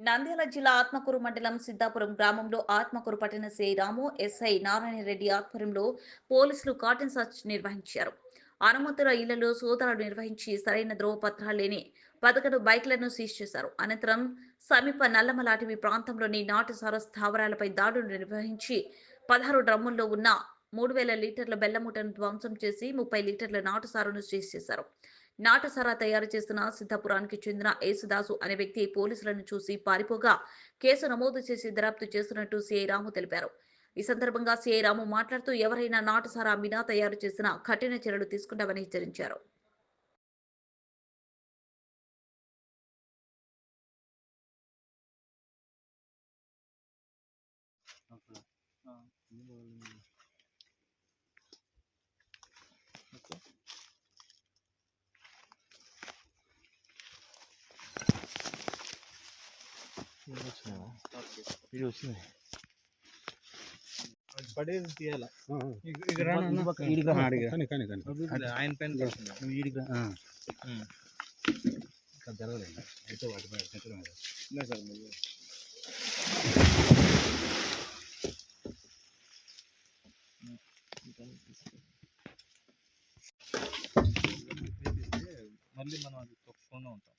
నంద్యాల జిల్లా ఆత్మకూరు మండలం సిద్ధాపురం గ్రామంలో ఆత్మకూరు పట్టణ శ్రీరాము ఎస్ఐ నారాయణ రెడ్డి ఆధ్వర్యంలో పోలీసులు కాటన్ సర్చ్ నిర్వహించారు. అనుమతుల ఇళ్ళలో సోదాలు నిర్వహించి సరైన ధ్రువపత్రాలు లేని పదకొండు బైక్లను సీజ్ చేశారు. అనంతరం సమీప నల్లమల అటవీ ప్రాంతంలోని నాటుసార స్థావరాలపై దాడులు నిర్వహించి పదహారు డ్రమ్ముల్లో ఉన్న మూడు వేల లీటర్ల బెల్లమూటను ధ్వంసం చేసి ముప్పై లీటర్ల నాటుసారును సీజ్ చేశారు. నాటుసారా తయారు చేసిన సిద్ధపురానికి చెందిన యేసుదాసు అనే వ్యక్తి పోలీసులను చూసి పారిపోగా కేసు నమోదు చేసి దర్యాప్తు చేస్తున్నట్టు సిఐ రాము తెలిపారు. ఈ సందర్భంగా సిఐ రాము మాట్లాడుతూ ఎవరైనా నాటుసారా మినా తయారు చేసిన కఠిన చర్యలు తీసుకుంటామని హెచ్చరించారు. ఇది వచ్చింది పడేది తీయాల ఈడిగా ఆయన పెన్ జరగలేదు అయితే వాటి పైన సార్ మళ్ళీ మనం అది తొక్కకుండా ఉంటాం.